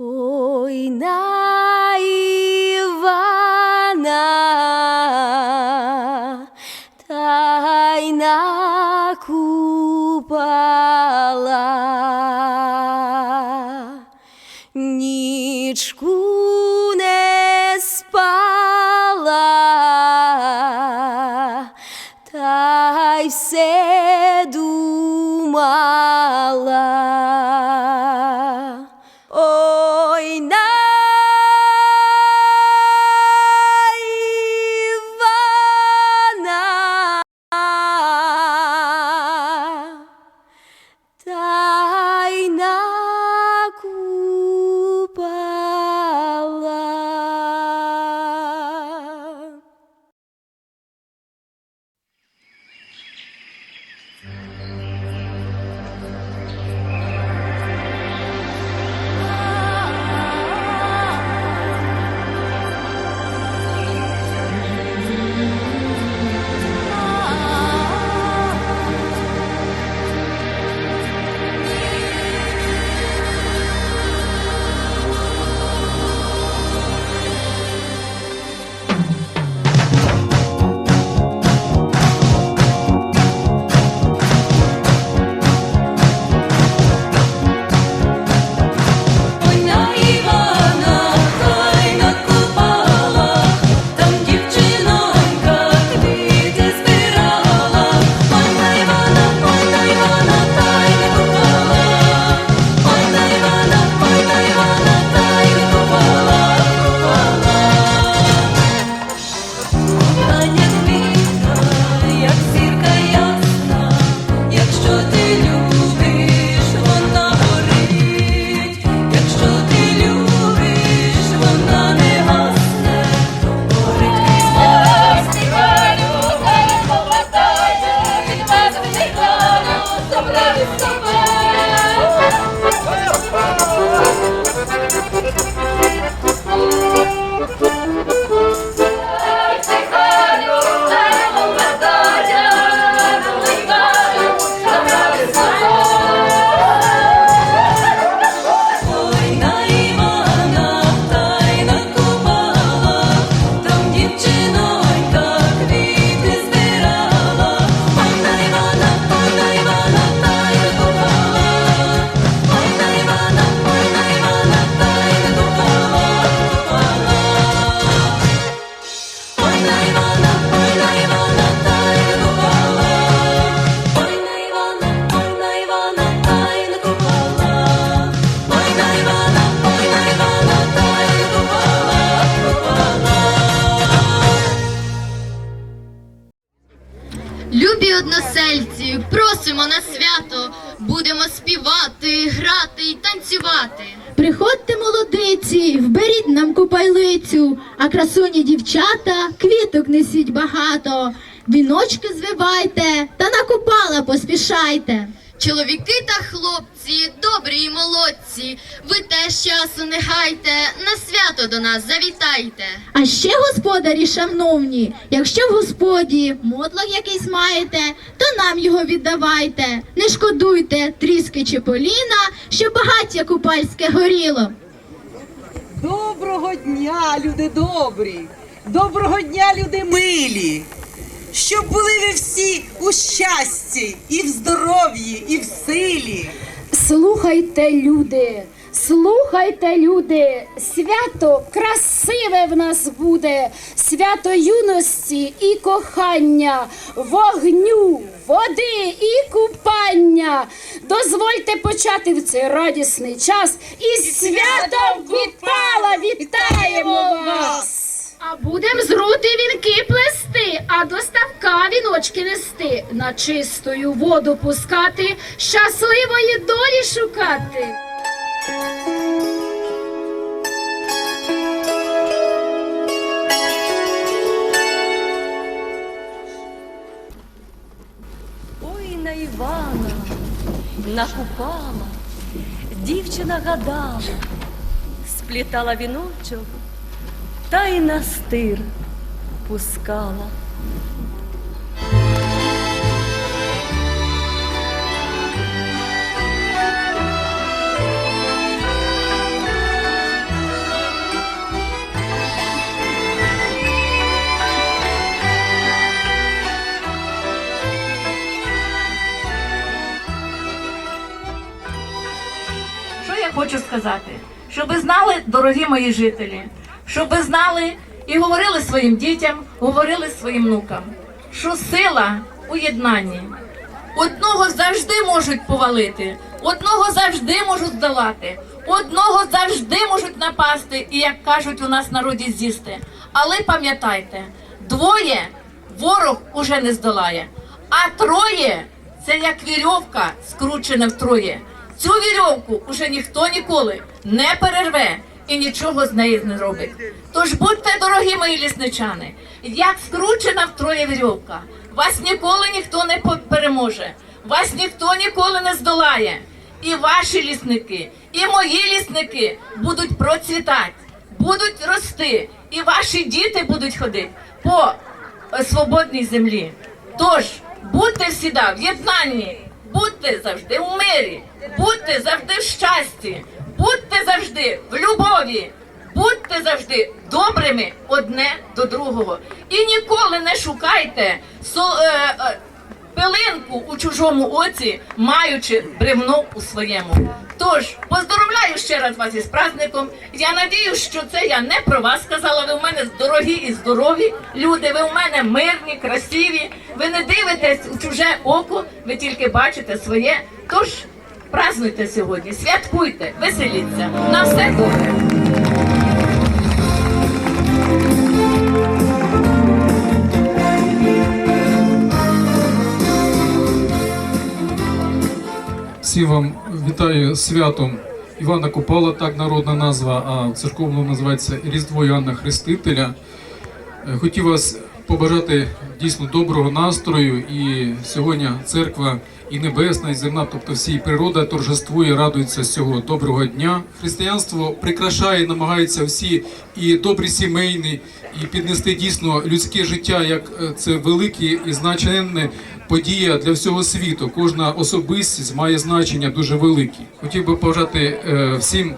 Ой на Івана односельці, просимо на свято, будемо співати, грати й танцювати. Приходьте, молодиці, вберіть нам купайлицю, а красуні дівчата квіток несіть багато. Віночки звивайте та на купала поспішайте. Чоловіки та хлопці, добрі й молодці, ви теж часу не гайте, на свято до нас завітайте. А ще, господарі шановні, якщо в господі мотлох якийсь маєте, то нам його віддавайте. Не шкодуйте тріски чи поліна, щоб багаття купальське горіло. Доброго дня, люди добрі! Доброго дня, люди милі! Щоб були ви всі у щасті, і в здоров'ї, і в силі. Слухайте, люди, слухайте, люди, свято красиве в нас буде, свято юності і кохання, вогню, води і купання. Дозвольте почати в цей радісний час і святом Купала вітаємо вас! А будем з рути вінки плести, а до ставка віночки нести, на чистою воду пускати, щасливої долі шукати. Ой на Івана, накупала, дівчина гадала, сплітала віночок та й настир пускала. Хочу сказати, щоб ви знали, дорогі мої жителі, щоб ви знали і говорили своїм дітям, говорили своїм внукам, що сила у єднанні. Одного завжди можуть повалити, одного завжди можуть здолати, одного завжди можуть напасти, і як кажуть у нас народі з'їсти. Але пам'ятайте, двоє ворог уже не здолає, а троє це як вірьовка, скручена втроє. Цю вірьовку уже ніхто ніколи не перерве і нічого з неї не робить. Тож будьте, дорогі мої лісничани, як скручена втроє вірьовка, вас ніколи ніхто не переможе, вас ніхто ніколи не здолає. І ваші лісники, і мої лісники будуть процвітати, будуть рости, і ваші діти будуть ходити по е, свободній землі. Тож будьте всіда в єднанні, будьте завжди у мирі, будьте завжди в щасті, будьте завжди в любові, будьте завжди добрими одне до другого. І ніколи не шукайте е, е, пилинку у чужому оці, маючи бревно у своєму. Тож поздоровляю ще раз вас із праздником. Я надію, що це я не про вас сказала. Ви в мене дорогі і здорові люди. Ви в мене мирні, красиві. Ви не дивитесь у чуже око, ви тільки бачите своє. Тож празднуйте сьогодні, святкуйте, веселіться. На все добре. Всі вам вітаю святом Івана Купала, так народна назва, а в церковному називається Різдво Іоанна Хрестителя. Е, Хотів вас побажати дійсно доброго настрою. І сьогодні церква і небесна, і земна, тобто всі природа торжествує, радується цього доброго дня. Християнство прикрашає, намагається всі і добрі сімейні, і піднести дійсно людське життя, як е, це велике і значенне подія для всього світу. Кожна особистість має значення дуже велике. Хотів би побажати е, всім,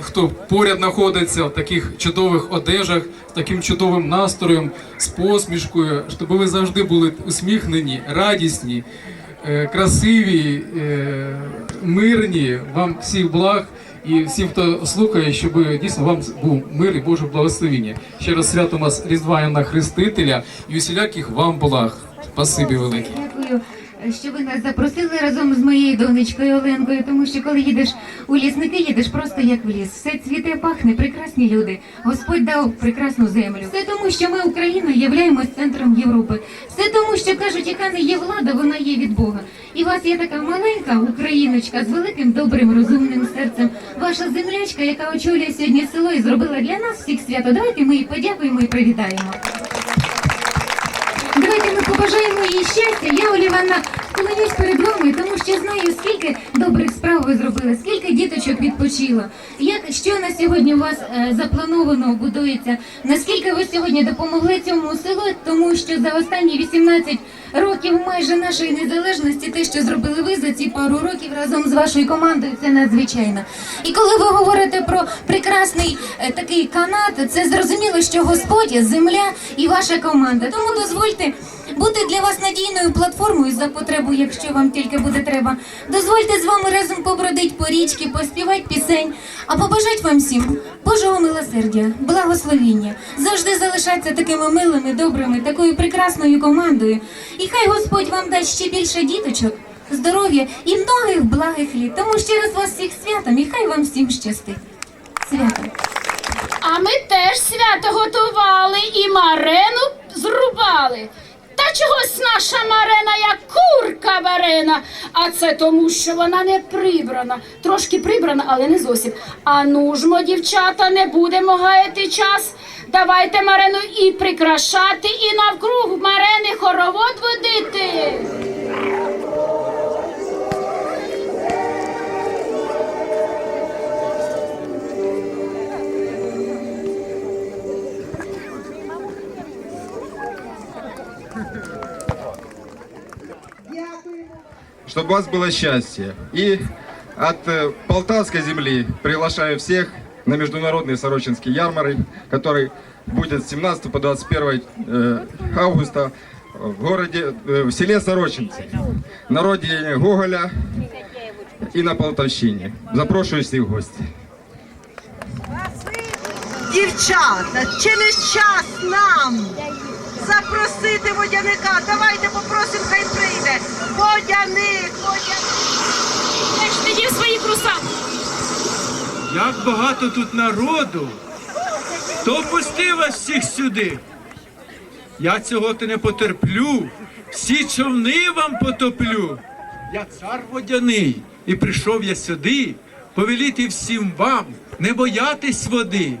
хто поряд знаходиться в таких чудових одежах, з таким чудовим настроєм, з посмішкою, щоб ви завжди були усміхнені, радісні, е, красиві, е, мирні. Вам всіх благ. І всім, хто слухає, щоб дійсно вам був мир і Боже благословіння. Ще раз свято у нас Різдва Яна Хрестителя і усіляких вам благ. Спасибі велике. Що ви нас запросили разом з моєю донечкою Оленкою, тому що коли їдеш у лісники, їдеш просто як в ліс. Все цвіте, пахне, прекрасні люди. Господь дав прекрасну землю. Все тому, що ми Україна являємось центром Європи. Все тому, що кажуть, яка не є влада, вона є від Бога. І у вас є така маленька україночка з великим добрим розумним серцем. Ваша землячка, яка очолює сьогодні село і зробила для нас всіх свято. Давайте ми їй подякуємо і привітаємо. Побажаємо їй щастя. Я, Оліванна, склонюсь перед вами, тому що знаю, скільки добрих справ ви зробили, скільки діточок відпочило. Як що на сьогодні у вас е, заплановано будується? Наскільки ви сьогодні допомогли цьому селу, тому що за останні 18 років майже нашої незалежності, те, що зробили ви за ці пару років разом з вашою командою, це надзвичайно. І коли ви говорите про прекрасний е, такий канат, це зрозуміло, що Господь, земля і ваша команда. Тому дозвольте бути для вас надійною платформою за потребу, якщо вам тільки буде треба. Дозвольте з вами разом побродить по річці, поспівати пісень, а побажать вам всім Божого милосердя, благословіння, завжди залишатися такими милими, добрими, такою прекрасною командою. І хай Господь вам дасть ще більше діточок. Здоров'я і многих благих літ. Тому ще раз вас всіх святом, і хай вам всім щастить. Свято. А ми теж свято готували і марену зрубали. Та чогось наша марена, як курка варена. А це тому, що вона не прибрана. Трошки прибрана, але не зовсім. А ну ж, мо, дівчата, не будемо гаяти час. Давайте марену і прикрашати, і навкруг марени хоровод водити. чтобы у вас было счастье. И от э, Полтавской земли приглашаю всех на международный Сорочинский ярмарок, который будет с 17 по 21 э, августа в городе, э, в селе Сорочинцы, на родине Гоголя, и на Полтавщине. Запрошую всіх в гості. Дівчата, чи не час нам запросити водяника? Давайте попросимо, хай прийде. Водяник, водяник. Ти є свої круса. Як багато тут народу. Хто пустив вас всіх сюди? Я цього то не потерплю. Всі човни вам потоплю. Я цар водяний, і прийшов я сюди повеліти всім вам не боятись води.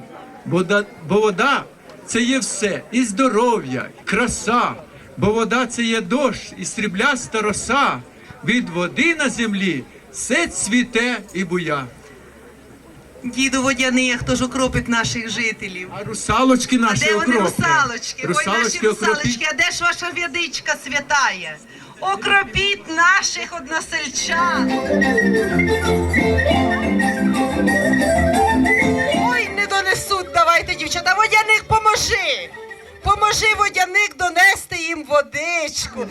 Бо вода це є все, і здоров'я, і краса. Бо вода це є дощ і срібляста роса. Від води на землі все цвіте і буя. Діду водяний, а хто ж окропить наших жителів? А русалочки наші А де вони окропні. русалочки? Ой, наші Русалочки а де ж ваша водичка святая? Окропіть наших односельчан. Ой, не донесуть, давайте, дівчата. Водяник, поможи! Поможи водяник донести їм водичку.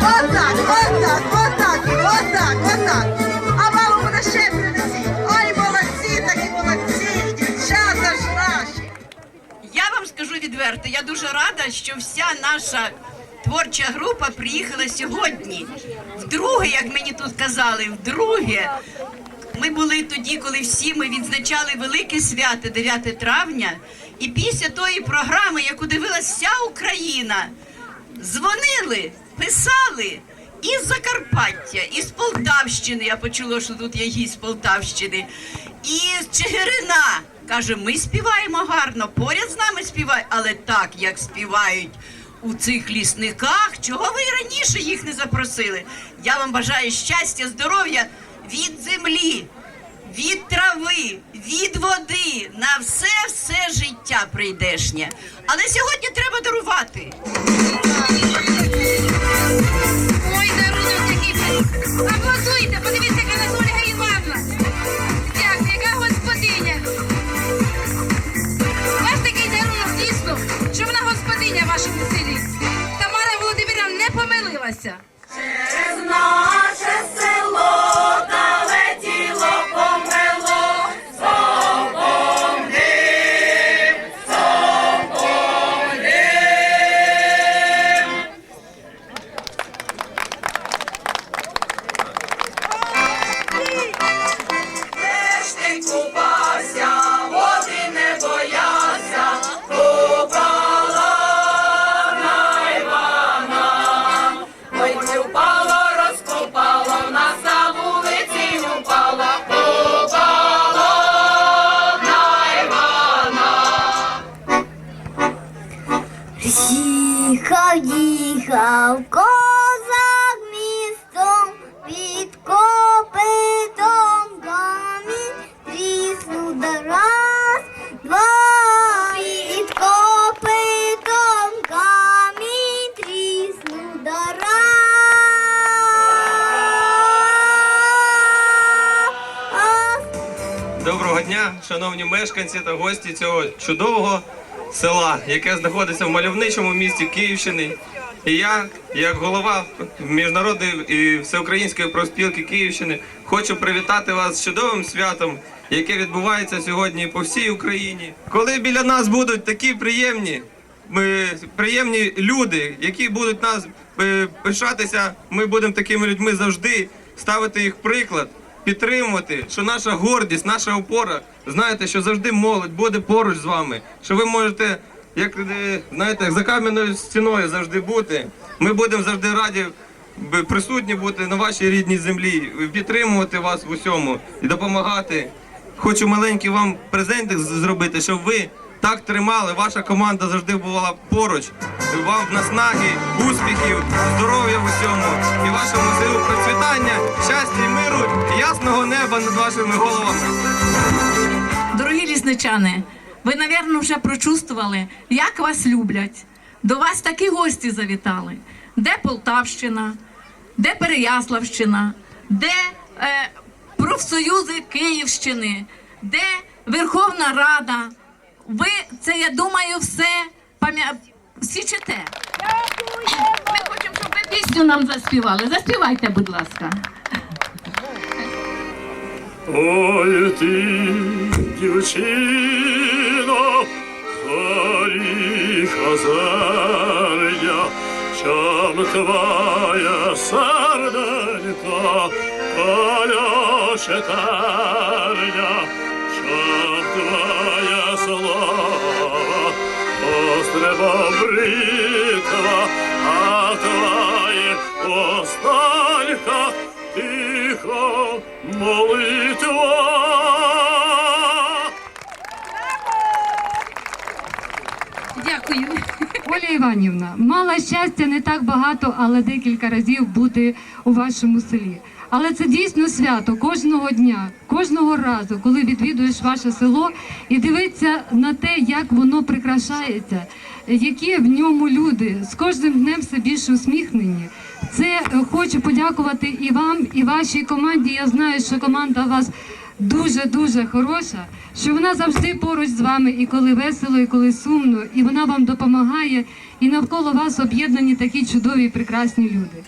Отак, отак, отак, отак, отак. А маму буде ще принесіть. Ой, молодці, такі молодці, дівчата ж наші. Я вам скажу відверто, я дуже рада, що вся наша творча група приїхала сьогодні. Вдруге, як мені тут казали, вдруге. Ми були тоді, коли всі ми відзначали велике свято 9 травня. І після тої програми, яку дивилась вся Україна, дзвонили, писали із Закарпаття, із Полтавщини. Я почула, що тут є гість Полтавщини, і з Чигирина. Каже, ми співаємо гарно, поряд з нами співають, але так, як співають у цих лісниках, чого ви раніше їх не запросили? Я вам бажаю щастя, здоров'я від землі, від трави, від води на все все життя прийдешнє. Але сьогодні треба дарувати. Ой, дарунок такий. Аплодуйте, подивіться, їхав козак містом під копитом камінь тріснув да раз, два копитом камінь тріснув. Доброго дня, шановні мешканці та гості цього чудового села, яке знаходиться в мальовничому місті Київщини. І я, як голова міжнародної і всеукраїнської профспілки Київщини, хочу привітати вас з чудовим святом, яке відбувається сьогодні по всій Україні. Коли біля нас будуть такі приємні, ми, приємні люди, які будуть нас е, пишатися, ми будемо такими людьми завжди ставити їх приклад підтримувати, що наша гордість, наша опора, знаєте, що завжди молодь буде поруч з вами, що ви можете, як е, знаєте, за кам'яною стіною завжди бути. Ми будемо завжди раді присутні бути на вашій рідній землі, підтримувати вас в усьому і допомагати. Хочу маленький вам презентик зробити, щоб ви так тримали. Ваша команда завжди була поруч. Вам наснаги, успіхів, здоров'я в усьому і вашому селу процвітання, щастя миру, ясного неба над вашими головами. Дорогі лісничани, ви, напевно, вже прочувствували, як вас люблять. До вас такі гості завітали. Де Полтавщина, де Переяславщина, де е, профсоюзи Київщини, де Верховна Рада. Ви це, я думаю, все всі. Ми хочемо, щоб ви пісню нам заспівали. Заспівайте, будь ласка. Ой ти, дівчино, зорі хазарня, чом твоя серденька, колюче терня, чом твоя слава, острова бритва, а твоє осталька тихо молитва. Дякую. Оля Іванівна, мала щастя не так багато, але декілька разів бути у вашому селі. Але це дійсно свято кожного дня, кожного разу, коли відвідуєш ваше село і дивиться на те, як воно прикрашається, які в ньому люди з кожним днем все більше усміхнені. Це е, хочу подякувати і вам, і вашій команді. Я знаю, що команда у вас дуже дуже хороша, що вона завжди поруч з вами, і коли весело, і коли сумно, і вона вам допомагає, і навколо вас об'єднані такі чудові, і прекрасні люди.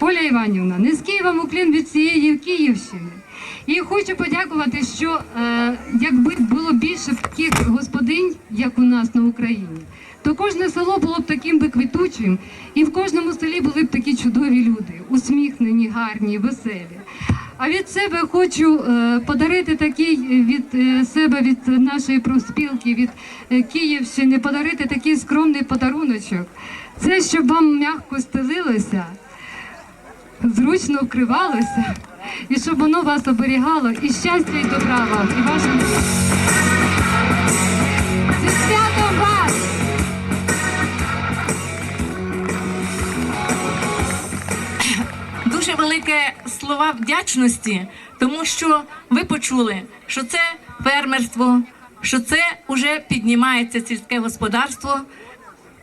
Оля Іванівна, низький вам уклін від цієї Київщини. І хочу подякувати, що е, якби було більше таких господинь, як у нас на Україні, то кожне село було б таким би квітучим, і в кожному селі були б такі чудові люди, усміхнені, гарні, веселі. А від себе хочу е, подарити такий е, від е, себе, від нашої профспілки, від Київщини, подарити такий скромний подаруночок. Це щоб вам м'яко стелилося, зручно вкривалося, і щоб воно вас оберігало, і щастя, і добра вам, і вашим. Велике слова вдячності, тому що ви почули, що це фермерство, що це вже піднімається сільське господарство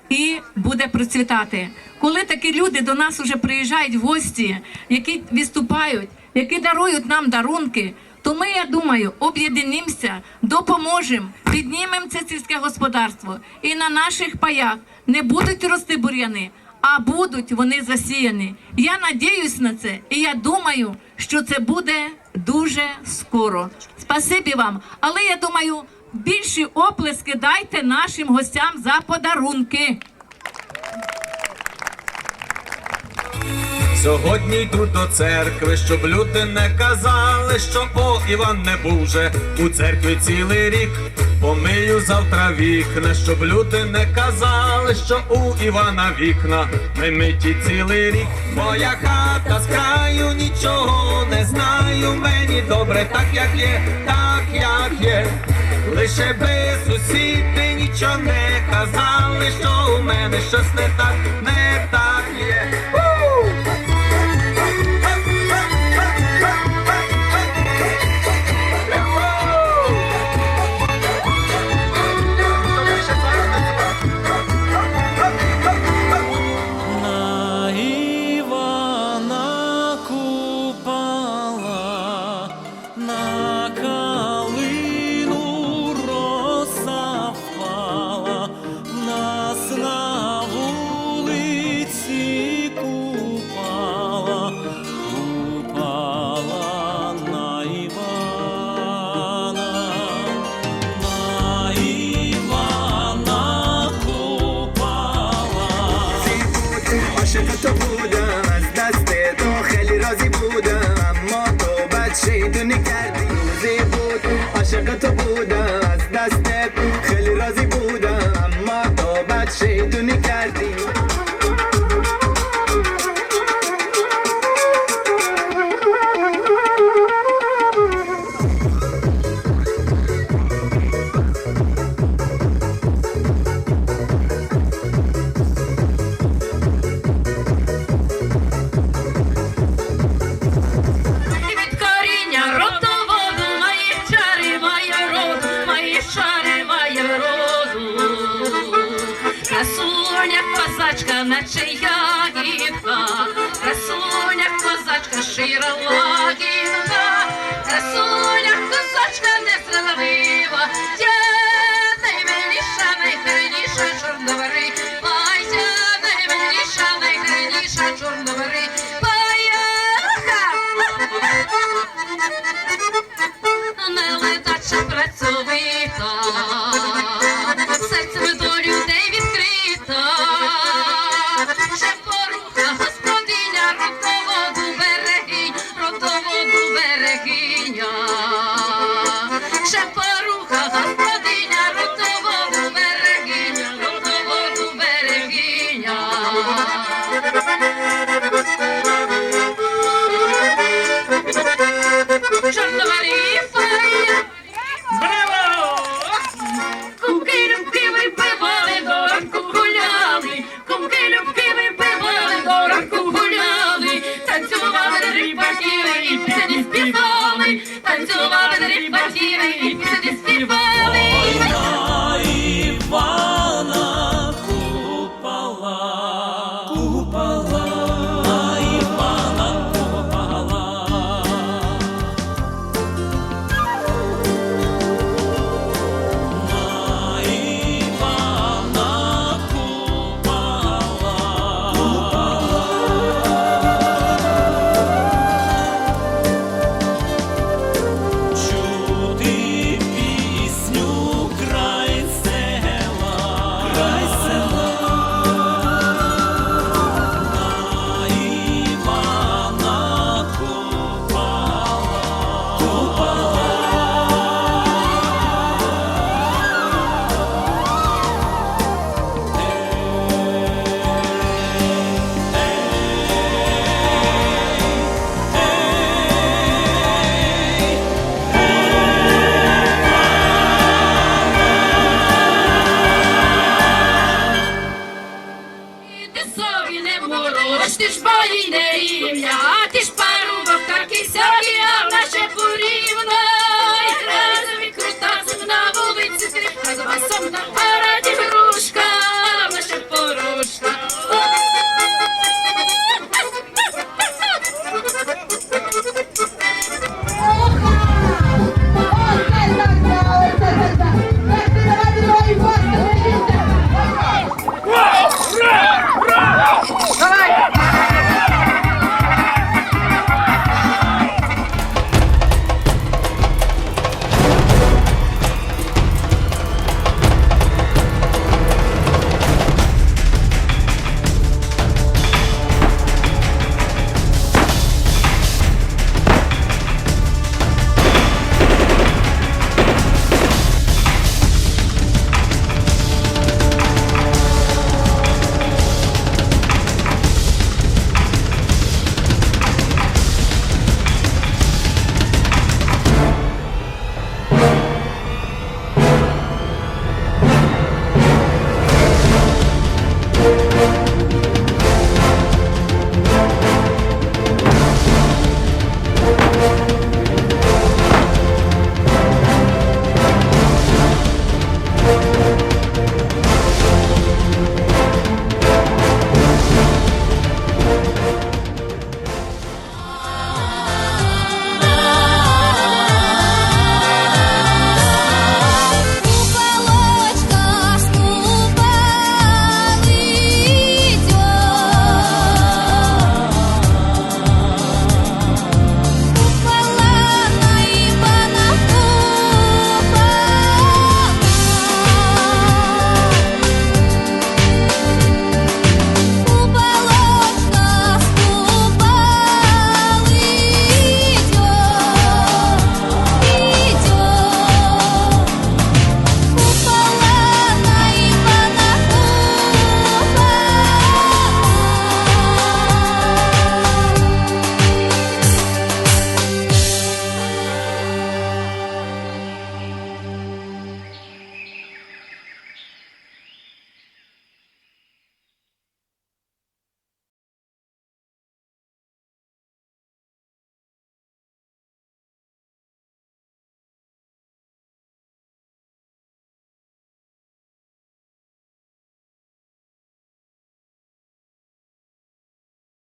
і буде процвітати. Коли такі люди до нас вже приїжджають в гості, які виступають, які дарують нам дарунки. То ми, я думаю, об'єднаємося, допоможемо, піднімемо це сільське господарство. І на наших паях не будуть рости бур'яни, а будуть вони засіяні. Я надіюсь на це, і я думаю, що це буде дуже скоро. Спасибі вам. Але я думаю, більші оплески дайте нашим гостям за подарунки. Сьогодні йду до церкви, щоб люди не казали, що о Іван не був у церкві цілий рік. Помию завтра вікна, щоб люди не казали, що у Івана вікна не миті цілий рік. Моя хата з краю нічого не знаю. Мені добре, так як є, так як є. Лише би сусіди нічого не казали, що у мене щось не так, не